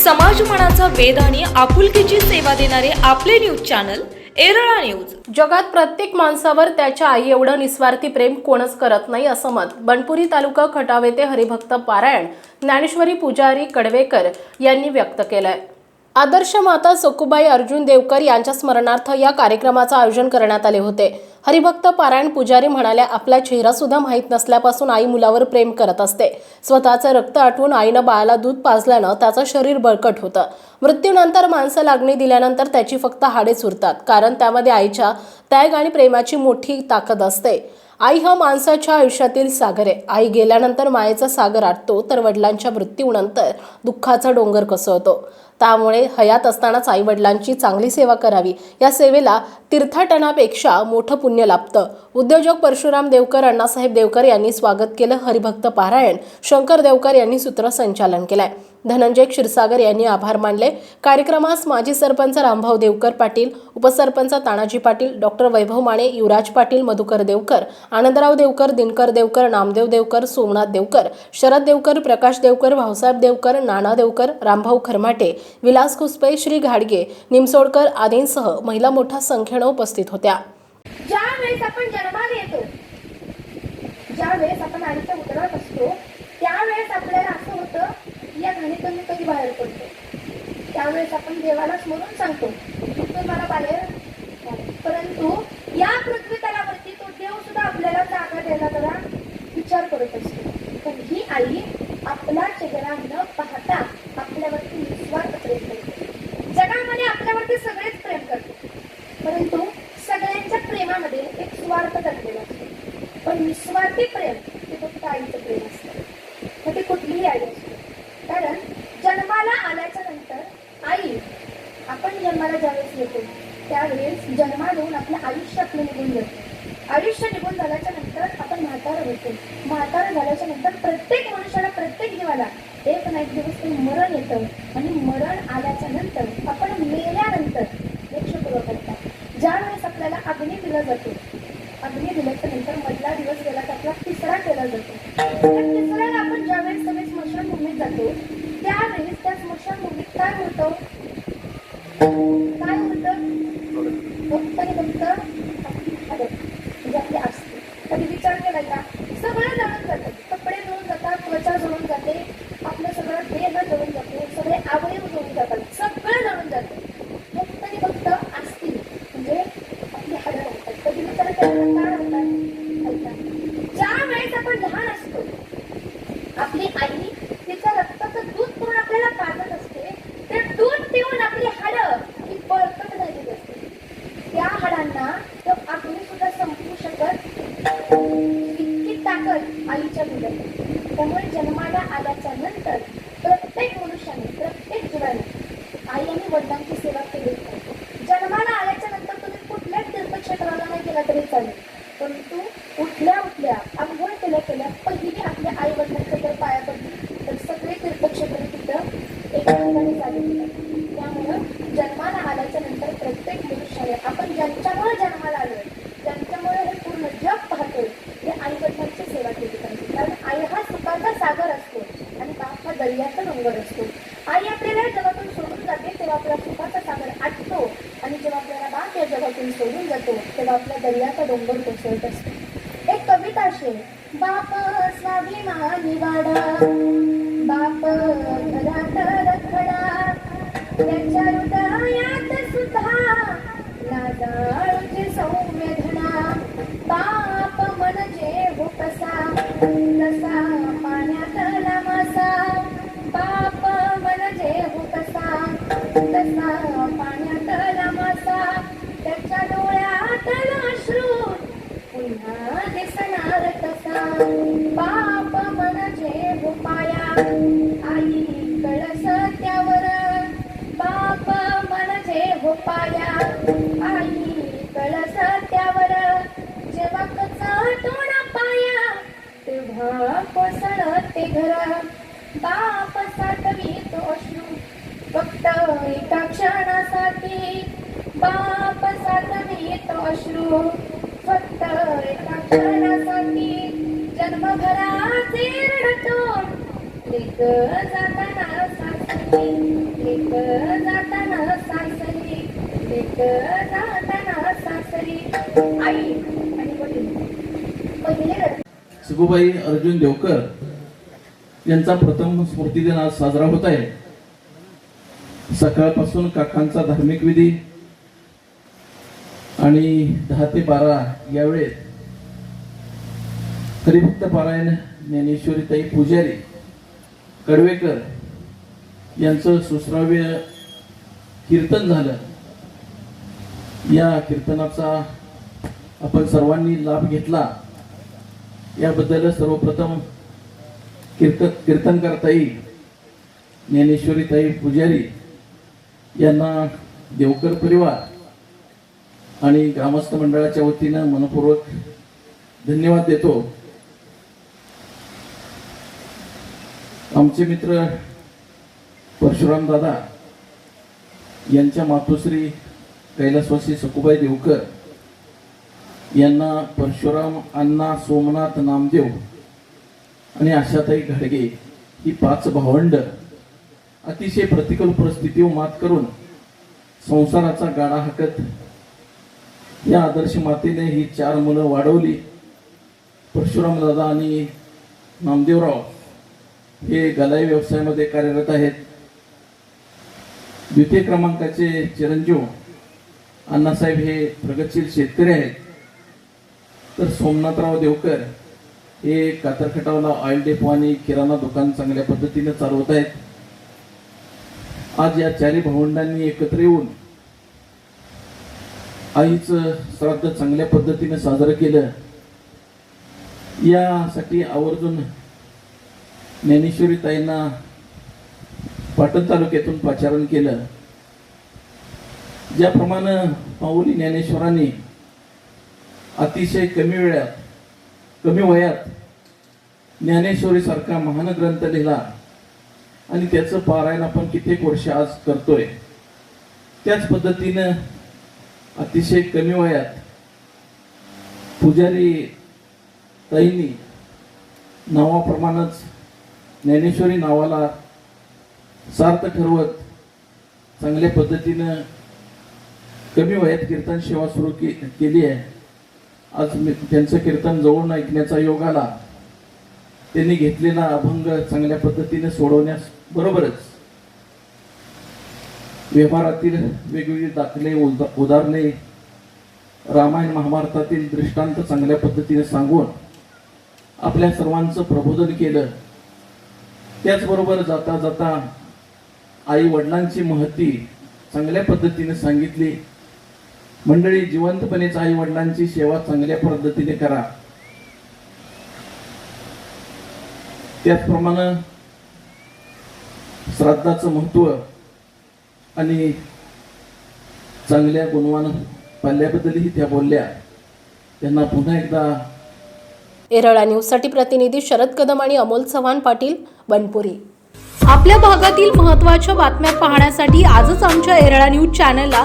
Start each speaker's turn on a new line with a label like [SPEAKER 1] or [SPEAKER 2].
[SPEAKER 1] समाजमनाचा वेध आणि आपुलकीची सेवा देणारे आपले न्यूज चॅनल एरळा न्यूज
[SPEAKER 2] जगात प्रत्येक माणसावर त्याच्या आई एवढं निस्वार्थी प्रेम कोणच करत नाही असं मत. बनपुरी तालुका खटावे ते हरिभक्त पारायण ज्ञानेश्वरी पुजारी कडवेकर यांनी व्यक्त केलंय. आदर्श माता सकुबाई अर्जुन देवकर यांच्या स्मरणार्थ या कार्यक्रमाचं आयोजन करण्यात आले होते. हरिभक्त पारायण पुजारी म्हणाल्या आपला चेहरा सुद्धा माहीत नसल्यापासून आई मुलावर प्रेम करत असते. स्वतःचं रक्त आटवून आईनं बाळाला दूध पाजल्यानं त्याचं शरीर बळकट होतं. मृत्यूनंतर माणसं लागणी दिल्यानंतर त्याची फक्त हाडेच उरतात कारण त्यामध्ये आईच्या त्याग आणि प्रेमाची मोठी ताकद असते. आई हा माणसाच्या आयुष्यातील सागर आहे. आई गेल्यानंतर मायेचा सागर आटतो तर वडिलांच्या मृत्यूनंतर दुःखाचा डोंगर कोसळतो. त्यामुळे हयात असतानाच आई वडिलांची चांगली सेवा करावी. या सेवेला तीर्थाटनापेक्षा मोठं पुण्य लाभतं. उद्योजक परशुराम देवकर अण्णासाहेब देवकर यांनी स्वागत केलं हरिभक्त पारायण. शंकर देवकर यांनी सूत्रसंचालन केलंय. धनंजय क्षीरसागर यांनी आभार मानले. कार्यक्रमास माजी सरपंच रामभाऊ देवकर पाटील उपसरपंच तानाजी पाटील डॉक्टर वैभव माने युवराज पाटील मधुकर देवकर आनंदराव देवकर दिनकर देवकर नामदेव देवकर सोमनाथ देवकर शरद देवकर प्रकाश देवकर भाऊसाहेब देवकर नाना देवकर रामभाऊ खरमाटे विलास कुसपे श्री घाडगे निमसोडकर आदींसह महिला मोठ्या संख्येनं उपस्थित होत्या.
[SPEAKER 3] ज्या वेळेस आपण जन्माला येतो ज्या वेळेस आपण आईच्या उदरात असतो त्यावेळेस आपल्याला असं होतं या घाणीतून मी कधी बाहेर पडतो. त्यावेळेस आपण देवाला स्मरून सांगतो तू मला काढ. परंतु या पृथ्वी तलावरती तो देव सुद्धा आपल्याला जागा द्यायला जरा विचार करत असतो पण ही आई आपला चेहरा न पाहता आपल्यावरती निस्वार्थ प्रेम करते जगामध्ये आपल्यावरती सगळेच प्रेम करते परंतु सगळ्यांच्या प्रेमामध्ये एक स्वार्थ दडलेला असतो. पण निस्वार्थी प्रेम ते फक्त आईचं प्रेम असतं. मग ते कुठलीही आई असते कारण जन्माला आल्याच्यानंतर आई आपण जन्माला ज्यावेळेस येतो त्यावेळेस जन्मा देऊन आपलं आयुष्य आपलं निघून जातं. आयुष्य निघून झाल्याच्यानंतर आपण म्हातारा होतो. म्हातारा झाल्याच्यानंतर प्रत्येक मनुष्याला प्रत्येक जीवाला एक ना एक दिवस ते मरण येतं. आणि मरण आल्याच्यानंतर आपण मेल्यानंतर लक्षपूर्वक करतात. ज्या वेळेस आपल्याला अग्नी दिला जातो अग्नी दिल्याच्या नंतर मधला दिवस गेला तर आपला तिसरा केला जातो. तिसऱ्याला आपण ज्यावेळेस सगळे स्मशानभूमीत जातो त्यावेळेस त्या स्मशानभूमीत काय होतं फक्त आणि फक्त आपली हळद म्हणजे आपली असते कधी विचार केला का सगळं जळून जातं कपडे जळून जातात त्वचा जळून जाते आपलं सगळं देह जळून जातो सगळे अवयव जळून जातात सगळं जळून जातं फक्त आणि फक्त असतील म्हणजे आपली हाडं राहतात कधी विचार केला का राहतात ऐका ज्या वेळेस आपण लहान असतो आपली आई तिचं रक्ताचं दूध करून आपल्याला पाजत असते ते दूध पिऊन आपली हाडं ही बळकट झालेली असते. त्या हाडांना तो अग्नी सुद्धा संपवू शकत इतकी ताकद आईच्या मुलात त्यामुळे जन्माला आल्याच्यानंतर प्रत्येक मनुष्याने प्रत्येक जीवाने आई आणि वडिलांची सेवा केली. जन्माला आल्याच्यानंतर तुम्ही कुठल्याच तीर्थक्षेत्राला नाही गेला तरी चालेल. परंतु उठल्या उठल्या केल्या केल्या पहिली आपल्या आई वडिलांच्या जर पाया पडली. तर सगळे तीर्थक्षेत्र तिथं एका ठिकाणी त्यामुळं जन्माला आल्याच्यानंतर प्रत्येक मनुष्याने आपण ज्यांच्यामुळे जन्माला आलोय ज्यांच्यामुळे हे पूर्ण जग पाहतोय हे आई वडिलांची सेवा केली पाहिजे. कारण आई हा सुखाचा सागर असतो आणि बाप हा दर्याचा डोंगर असतो. आई आपल्याला या जगातून सोडून जाते तेव्हा आपला सुखाचा सागर आटतो. आणि जेव्हा आपल्याला बाप या जगातून सोडून जातो तेव्हा आपल्या दर्याचा डोंगर कोसळत असतो. एक कविता अशी आहे. बाप स्वाभिमानी वाडा बाप घरात रखडा त्याच्या हृदयात सुद्धा लाजाळूचे सौम्य धना बाप ते घर. बाप साठवी तो अश्रू. फक्त एका क्षणासाठी बाप साठवी तो अश्रू. फक्त एका क्षणासाठी जन्मभराचे रडतो. लेक जाताना सासरी लेक जाताना सासरी लेक जाताना सासरी. आई आणि वडील पहिले रडते.
[SPEAKER 4] अर्जुन देवकर यांचा प्रथम स्मृती दिन आज साजरा होत आहे. सकाळपासून काकांचा धार्मिक विधी आणि दहा ते बारा यावेळेत हरिभक्त पारायण ज्ञानेश्वरीताई पुजारी कडवेकर यांचं सुश्राव्य कीर्तन झालं. या कीर्तनाचा आपण सर्वांनी लाभ घेतला. याबद्दल सर्वप्रथम कीर्त ज्ञानेश्वरी ज्ञानेश्वरीताई पुजारी यांना देवकर परिवार आणि ग्रामस्थ मंडळाच्या वतीनं मनपूर्वक धन्यवाद देतो. आमचे मित्र परशुराम दादा यांच्या मातोश्री कैलासवासी सकुबाई देवकर यांना परशुराम अण्णा सोमनाथ नामदेव आणि आशाताई घाडगे ही पाच भावंड अतिशय प्रतिकूल परिस्थितीवर मात करून संसाराचा गाडा हाकत या आदर्श मातेने ही चार मुलं वाढवली. परशुराम दादा आणि नामदेवराव हे गलाई व्यवसायामध्ये कार्यरत आहेत. द्वितीय क्रमांकाचे चिरंजीव अण्णासाहेब हे प्रगतशील शेतकरी आहेत. तर सोमनाथराव देवकर हे कातरखटावला ऑइल डेपो आणि किराणा दुकान चांगल्या पद्धतीने चालवत आहेत. आज या चारी भावंडांनी एकत्र येऊन आईचं श्राद्ध चांगल्या पद्धतीने साजरं केलं. यासाठी आवर्जून ज्ञानेश्वरी ताईंना पाटण तालुक्यातून पाचारण केलं. ज्याप्रमाणे माऊली ज्ञानेश्वरांनी अतिशय कमी वेळात कमी वयात ज्ञानेश्वरी सारखा महान ग्रंथ लिहिला आणि त्याचं पारायण आपण कित्येक वर्ष आज करतोय. त्याच पद्धतीनं अतिशय कमी वयात पुजारी ताईंनी नावाप्रमाणेच ज्ञानेश्वरी नावाला सार्थ ठरवत चांगल्या पद्धतीनं कमी वयात कीर्तन सेवा सुरू के केली आहे. आज मी त्यांचं कीर्तन जवळून ऐकण्याचा योग आला. त्यांनी घेतलेला अभंग चांगल्या पद्धतीने सोडवण्यास बरोबरच. व्यवहारातील वेगवेगळे दाखले उदा- उदाहरणे रामायण महाभारतातील दृष्टांत चांगल्या पद्धतीने सांगून आपल्या सर्वांचं प्रबोधन केलं. त्याचबरोबर जाता जाता आई वडिलांची महती चांगल्या पद्धतीने सांगितली. मंडळी जिवंतपणेच आई वडिलांची सेवा चांगल्या पद्धतीने करा. त्याचप्रमाणे श्राद्धाचं महत्त्व आणि चांगल्या गुणवान पाल्याबद्दलही त्या बोलल्या. त्यांना पुन्हा एकदा
[SPEAKER 2] एरळा न्यूजसाठी प्रतिनिधी शरद कदम आणि अमोल चव्हाण पाटील बनपुरी
[SPEAKER 1] आपल्या भागातील महत्त्वाच्या बातम्या पाहण्यासाठी आजच आमच्या एरळा न्यूज चॅनलला